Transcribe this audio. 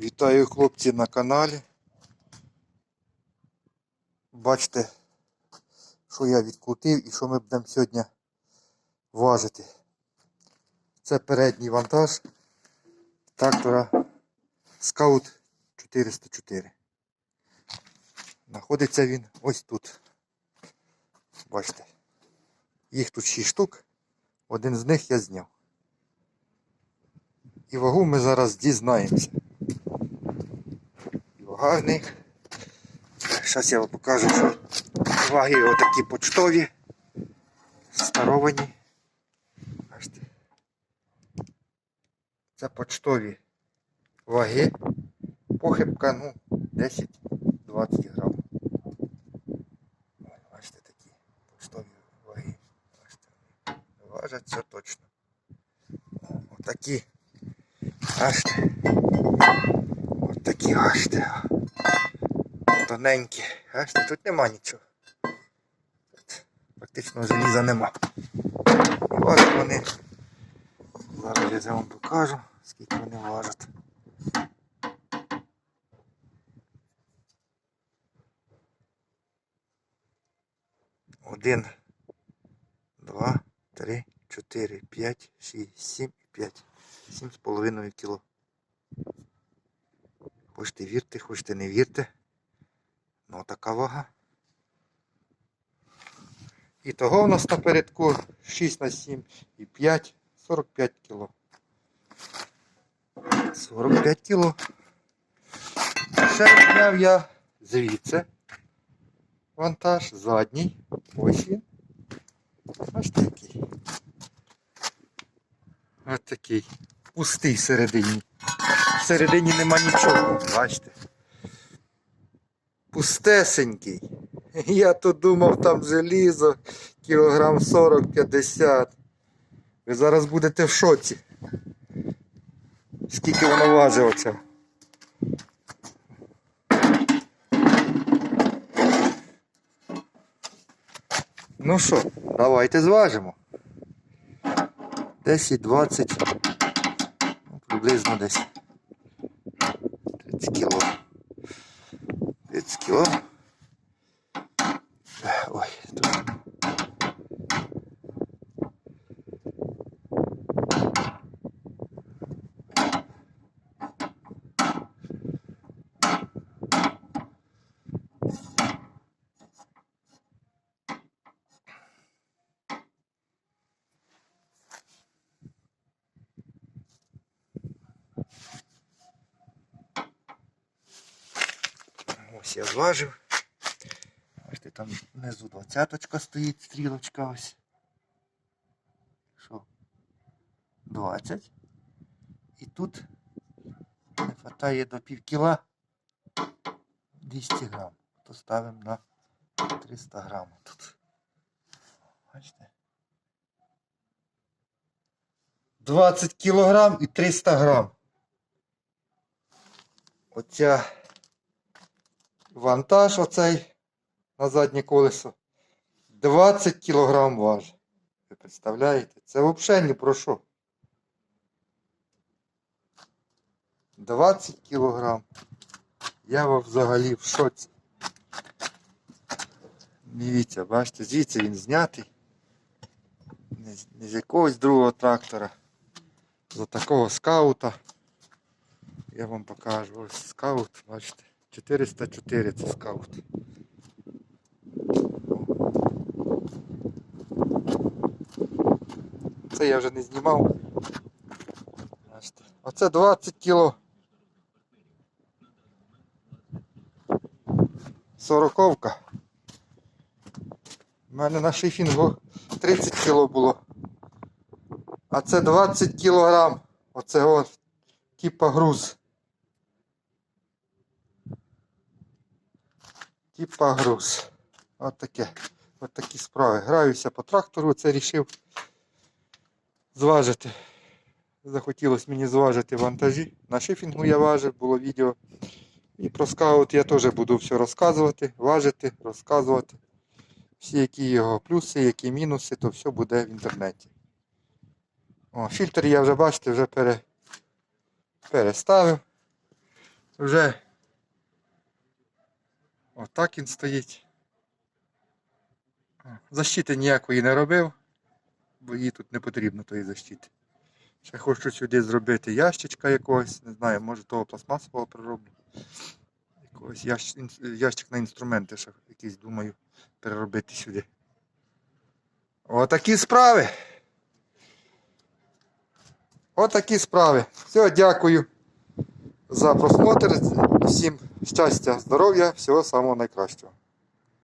Вітаю хлопці на каналі. Бачите, що я відкрутив і що ми будемо сьогодні важити. Це передній вантаж трактора Scout 404. Знаходиться він ось тут. Бачите. Їх тут 6 штук. Один з них я зняв. І вагу ми зараз дізнаємося. Них. Зараз я вам покажу, що ваги отакі почтові, старовані. Це почтові ваги. Похибка, ну, 10-20 грам. Бачите такі почтові ваги. Бачите, важать все точно. Отакі. Бачите. Отакі бачите. Тоненькі. Бачите, тут нема нічого. Тут практично желіза нема. Важать вони. Зараз я вам покажу, скільки вони важать. Один, два, три, чотири, п'ять, шість, сім і п'ять. Сім з половиною кіло. Хочете вірте, хочете не вірте. Така вага. І того у нас напередку 6 на 7 і 5, 45 кіло. 45 кіло. Ще зняв я звідси. Вантаж задній. Ось він. Ось такий. Ось такий. Пустий всередині. Всередині нема нічого. Бачите. Пустесенький. Я то думав там желізо, кілограм 40-50. Ви зараз будете в шоці. Скільки воно важить оце. Ну що, давайте зважимо. 10, 20, ну, приблизно десь 30 кіло. 30 кіло. Ой, тут. Ось я зважив. Бачите, там внизу двадцяточка стоїть, стрілочка ось. Що? 20. І тут не вистачає до пів кіла 200 грам. То ставимо на 300 грам тут. Бачите? 20 кілограм і 300 грам. Оця вантаж оцей на заднє колесо 20 кілограм важить. Ви представляєте? Це взагалі ні про що. 20 кілограм. Я вам взагалі в шоці. Дивіться, бачите, звідси він знятий. Не, не з якогось другого трактора. З такого скаута. Я вам покажу. Ось скаут, бачите. 404 це скаут. Це я вже не знімав. Оце 20 кіло. Сороковка. У мене на шифінгу 30 кіло було. А це 20 кілограм. Оце от, типа груз. Типа груз. От таке. От такі справи. Граюся по трактору, це рішив зважити. Захотілося мені зважити вантажі. На шифінгу я важив, було відео. І про скаут я теж буду все розказувати, важити, розказувати. Всі які його плюси, які мінуси, то все буде в інтернеті. О, фільтр я вже, бачите, вже пере... переставив. Вже отак він стоїть. Защити ніякої не робив, бо їй тут не потрібно тої защити. Ще хочу сюди зробити ящичка якогось, не знаю, може того пластмасового пророблю. Якогось ящ... ящик на інструменти ще якийсь думаю переробити сюди. Отакі справи. Отакі справи. Все, дякую за просмотр. Всім щастя, здоров'я, всього самого найкращого.